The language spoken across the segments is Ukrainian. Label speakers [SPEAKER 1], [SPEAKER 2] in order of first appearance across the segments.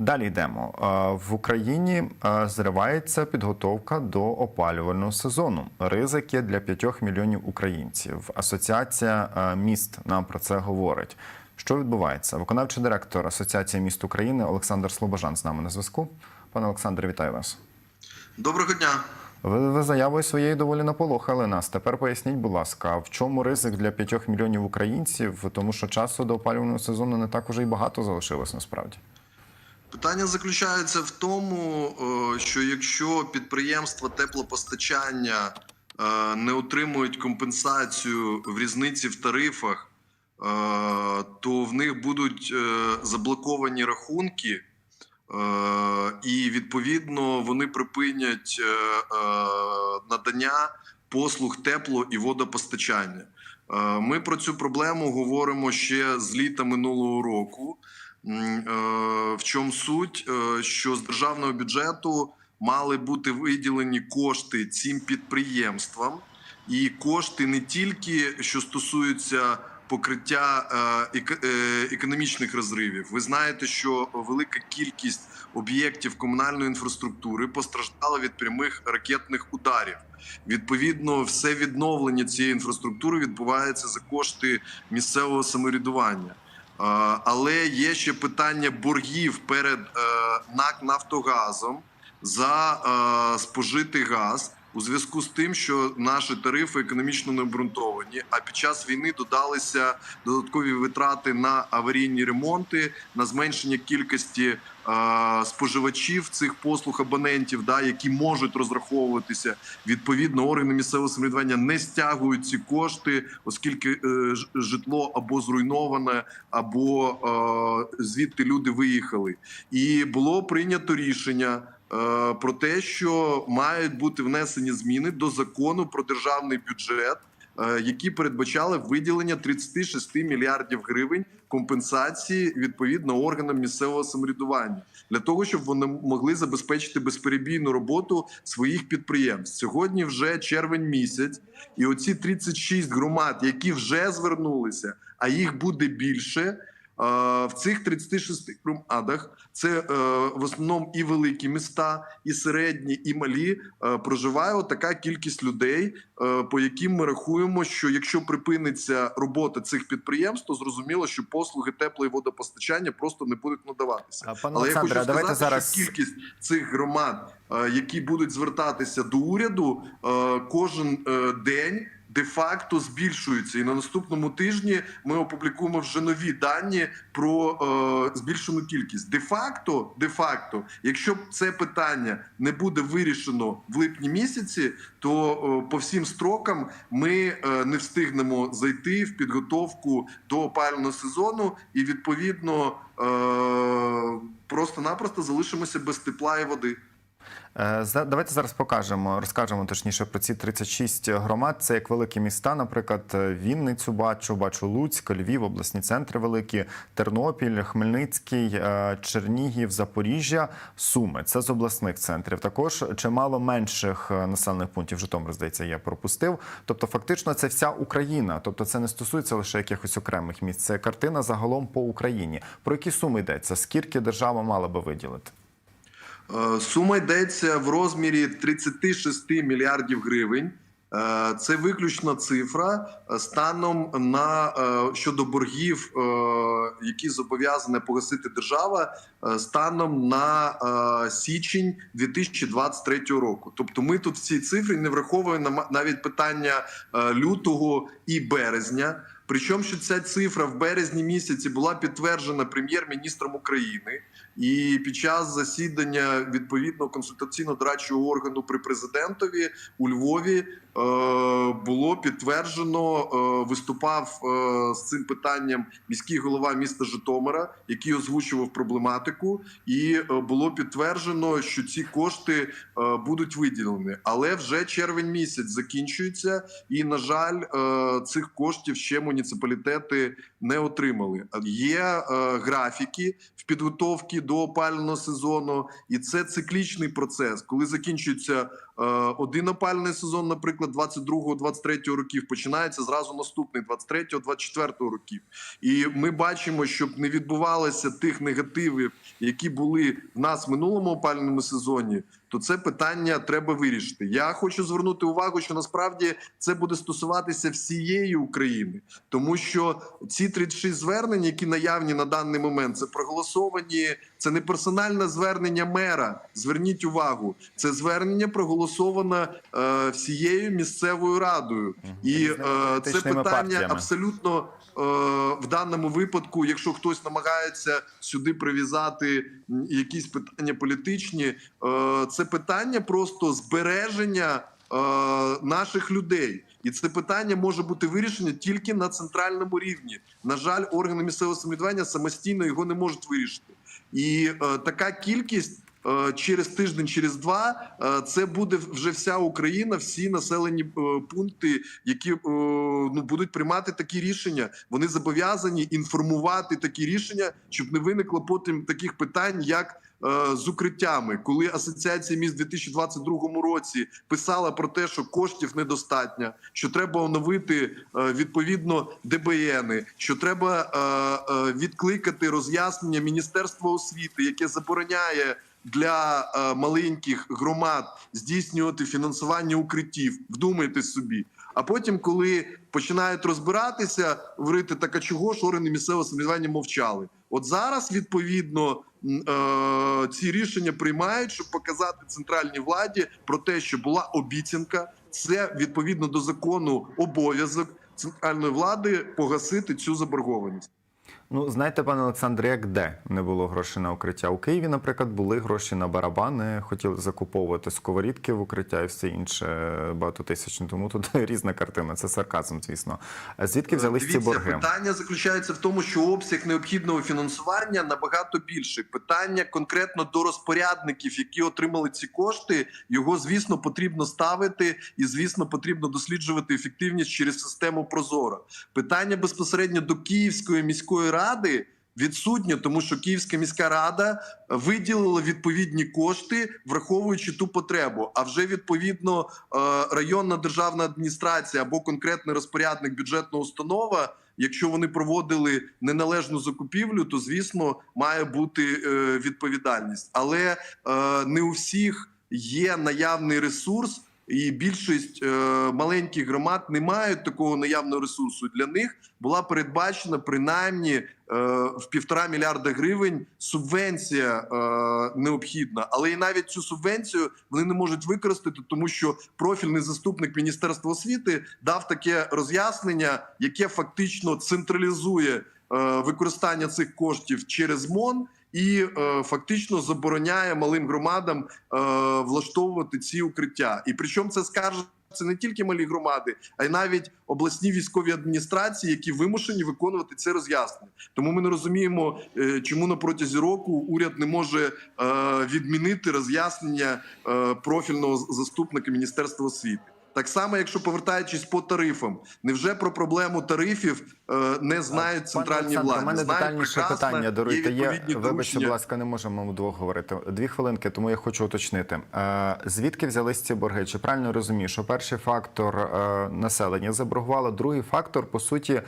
[SPEAKER 1] Далі йдемо. В Україні зривається підготовка до опалювального сезону. Ризики для 5 мільйонів українців. Асоціація міст нам про це говорить. Що відбувається? Виконавчий директор Асоціації міст України Олександр Слобожан з нами на зв'язку. Пане Олександре, вітаю вас.
[SPEAKER 2] Доброго дня.
[SPEAKER 1] Ви, ви заявою своєю доволі наполохали нас. Тепер поясніть, будь ласка, в чому ризик для 5 мільйонів українців, тому що часу до опалювального сезону не так уже й багато залишилось насправді.
[SPEAKER 2] Питання заключається в тому, е, що якщо підприємства теплопостачання е, не отримують компенсацію в різниці в тарифах, е, то в них будуть заблоковані рахунки, і відповідно вони припинять надання послуг тепло і водопостачання. Ми про цю проблему говоримо ще з літа минулого року. Е, В чому суть? Е, Що з державного бюджету мали бути виділені кошти цим підприємствам, і кошти не тільки що стосуються покриття е, економічних розривів. Ви знаєте, що велика кількість об'єктів комунальної інфраструктури постраждала від прямих ракетних ударів. Відповідно, все відновлення цієї інфраструктури відбувається за кошти місцевого самоврядування. Але є ще питання боргів перед е, НАК Нафтогазом за е, спожитий газ у зв'язку з тим, що наші тарифи економічно не обґрунтовані. А під час війни додалися додаткові витрати на аварійні ремонти, на зменшення кількості е, споживачів цих послуг абонентів, да, які можуть розраховуватися. Відповідно, органи місцевого самоврядування не стягують ці кошти, оскільки е, житло або зруйноване, або е, звідти люди виїхали. І було прийнято рішення. Е, Про те, що мають бути внесені зміни до закону про державний бюджет, е, які передбачали виділення 36 мільярдів гривень компенсації відповідно органам місцевого самоврядування для того, щоб вони могли забезпечити безперебійну роботу своїх підприємств. Сьогодні вже червень місяць, і оці 36 громад, які вже звернулися, а їх буде більше. В цих 36 громадах це е, в основному і великі міста, і середні, і малі е, проживає така кількість людей, е, по яким ми рахуємо, що якщо припиниться робота цих підприємств, то зрозуміло, що послуги тепло і водопостачання просто не будуть надаватися.
[SPEAKER 1] Пане
[SPEAKER 2] Але я хочу сказати,
[SPEAKER 1] давайте зараз
[SPEAKER 2] що кількість цих громад, які будуть звертатися до уряду, кожен день де-факто збільшується. І на наступному тижні ми опублікуємо вже нові дані про е, збільшену кількість. Де-факто, де-факто, якщо це питання не буде вирішено в липні місяці, то е, по всім строкам ми е, не встигнемо зайти в підготовку до опалювального сезону, і відповідно е, просто-напросто залишимося без тепла і води.
[SPEAKER 1] Е, Давайте зараз покажемо, розкажемо точніше про ці 36 громад. Це як великі міста, наприклад, е, Вінницю бачу, бачу Луцьк, Львів, обласні центри великі, Тернопіль, Хмельницький, е, Чернігів, Запоріжжя, Суми. Це з обласних центрів. Також чимало менших населених пунктів. Житомир, здається, я пропустив. Тобто, фактично, це вся Україна. Тобто, це не стосується лише якихось окремих місць. Це картина загалом по Україні. Про які суми йдеться? Скільки держава мала би виділити?
[SPEAKER 2] Е, Сума йдеться в розмірі 36 мільярдів гривень. Е, Це виключна цифра е, станом на щодо боргів, які зобов'язана погасити держава, станом на січень 2023 року. Тобто, ми тут в цій цифрі не враховуємо навіть питання лютого і березня. Причому що ця цифра в березні місяці була підтверджена прем'єр-міністром України, і під час засідання відповідного консультаційно-дорадчого органу при президентові у Львові е, було підтверджено, е, виступав е, з цим питанням міський голова міста Житомира, який озвучував проблематику, і е, було підтверджено, що ці кошти е, будуть виділені. Але вже червень місяць закінчується, і на жаль, е, цих коштів ще муніципалітети не отримали. Є е, графіки в підготовці до опального сезону, і це циклічний процес. Коли закінчується один опалювальний сезон, наприклад, 22-23 років, починається зразу наступний 23-24 років. І ми бачимо, щоб не відбувалося тих негативів, які були в нас в минулому опалювальному сезоні. То це питання треба вирішити. Я хочу звернути увагу, що насправді це буде стосуватися всієї України, тому що ці 36 звернень, які наявні на даний момент, це проголосовані. Це не персональне звернення мера. Зверніть увагу, це звернення проголосовано е, всією місцевою радою, і е, це питання
[SPEAKER 1] партіями.
[SPEAKER 2] абсолютно е, в даному випадку, якщо хтось намагається сюди прив'язати якісь питання політичні, е, це питання просто збереження е, наших людей. І це питання може бути вирішено тільки на центральному рівні. На жаль, органи місцевого самоврядування самостійно його не можуть вирішити. І е, така кількість через тиждень, через два, е, це буде вже вся Україна, всі населені е, пункти, які е, ну будуть приймати такі рішення. Вони зобов'язані інформувати такі рішення, щоб не виникло потім таких питань, як. е, З укриттями, коли асоціація міст у 2022 році писала про те, що коштів недостатньо, що треба оновити е, відповідно ДБНи, що треба е, е, відкликати роз'яснення Міністерства освіти, яке забороняє для е, маленьких громад здійснювати фінансування укриттів. Вдумайте собі. А потім, коли починають розбиратися, говорити так, а чого ж органи місцевого самоврядування мовчали? От зараз відповідно е, ці рішення приймають, щоб показати центральній владі про те, що була обіцянка. Це відповідно до закону обов'язок центральної влади погасити цю заборгованість.
[SPEAKER 1] Ну, знаєте, пане Олександре, як де не було грошей на укриття? У Києві, наприклад, були гроші на барабани, хотіли закуповувати сковорідки в укриття і все інше багатотисячне. Тому тут різна картина. Це сарказм, звісно. А звідки взялись ці
[SPEAKER 2] Е,
[SPEAKER 1] борги?
[SPEAKER 2] питання заключається в тому, що обсяг необхідного фінансування набагато більший. Питання конкретно до розпорядників, які отримали ці кошти, його звісно потрібно ставити, і звісно потрібно досліджувати ефективність через систему Прозоро. Питання безпосередньо до Київської міської ради. Відсутнє, тому що Київська міська рада виділила відповідні кошти, враховуючи ту потребу. А вже відповідно е, районна державна адміністрація або конкретний розпорядник бюджетна установа. Якщо вони проводили неналежну закупівлю, то звісно має бути е, відповідальність, але е, не у всіх є наявний ресурс. І більшість е, маленьких громад не мають такого наявного ресурсу. Для них була передбачена принаймні е, в півтора мільярда гривень субвенція е, необхідна, але і навіть цю субвенцію вони не можуть використати, тому що профільний заступник міністерства освіти дав таке роз'яснення, яке фактично централізує використання цих коштів через МОН. І е, фактично забороняє малим громадам е, влаштовувати ці укриття. І причому це скаржить не тільки малі громади, а й навіть обласні військові адміністрації, які вимушені виконувати це роз'яснення. Тому ми не розуміємо, е, чому на протязі року уряд не може е, відмінити роз'яснення е, профільного заступника міністерства освіти. Так само, якщо повертаючись по тарифам, невже про проблему тарифів е, не знають центральні
[SPEAKER 1] Пане
[SPEAKER 2] влади?
[SPEAKER 1] У мене
[SPEAKER 2] Знають
[SPEAKER 1] детальніше питання. Даруйте,
[SPEAKER 2] є
[SPEAKER 1] вибачте, будь ласка, не можемо ми вдвох говорити. Дві хвилинки, тому я хочу уточнити. Е, Звідки взялись ці борги? Чи правильно розумію, що перший фактор е, населення заборгувало, другий фактор, по суті,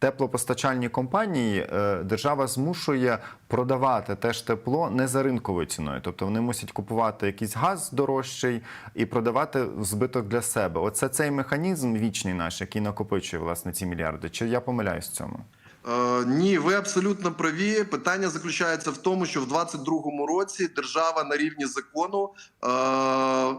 [SPEAKER 1] теплопостачальні компанії е, держава змушує продавати теж тепло не за ринковою ціною. Тобто вони мусять купувати якийсь газ дорожчий і продавати збиток для себе. Оце цей механізм вічний наш, який накопичує власне ці мільярди. Чи я помиляюсь в цьому?
[SPEAKER 2] Е, ні, ви абсолютно праві. Питання заключається в тому, що в 2022 році держава на рівні закону е,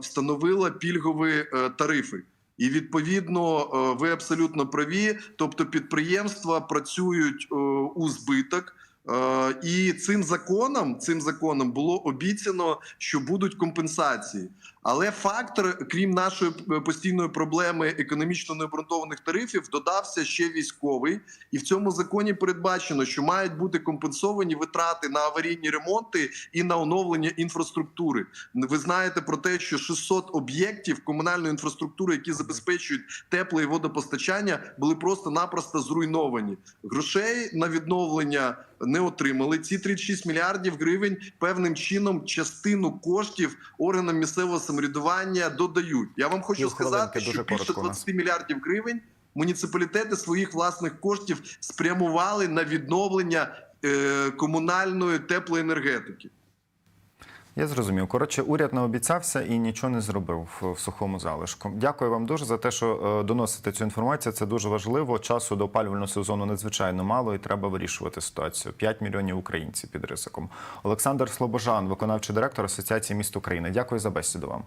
[SPEAKER 2] встановила пільгові е, тарифи. І відповідно е, ви абсолютно праві. Тобто підприємства працюють е, у збиток. Е, І цим законом, цим законом було обіцяно, що будуть компенсації. Але фактор, крім нашої е, постійної проблеми економічно необґрунтованих тарифів, додався ще військовий, і в цьому законі передбачено, що мають бути компенсовані витрати на аварійні ремонти і на оновлення інфраструктури. Ви знаєте про те, що 600 об'єктів комунальної інфраструктури, які забезпечують тепле і водопостачання, були просто-напросто зруйновані. Грошей на відновлення не отримали. Ці 36 мільярдів гривень певним чином частину коштів органам місцевого самоврядування додають. Я вам хочу сказати, що більше
[SPEAKER 1] коротко
[SPEAKER 2] 20 мільярдів гривень муніципалітети своїх власних коштів спрямували на відновлення е, комунальної теплоенергетики.
[SPEAKER 1] Я зрозумів. Коротше, уряд не обіцявся і нічого не зробив в- сухому залишку. Дякую вам дуже за те, що е, доносите цю інформацію. Це дуже важливо. Часу до опалювального сезону надзвичайно мало, і треба вирішувати ситуацію. 5 мільйонів українців під ризиком. Олександр Слобожан, виконавчий директор Асоціації міст України. Дякую за бесіду вам.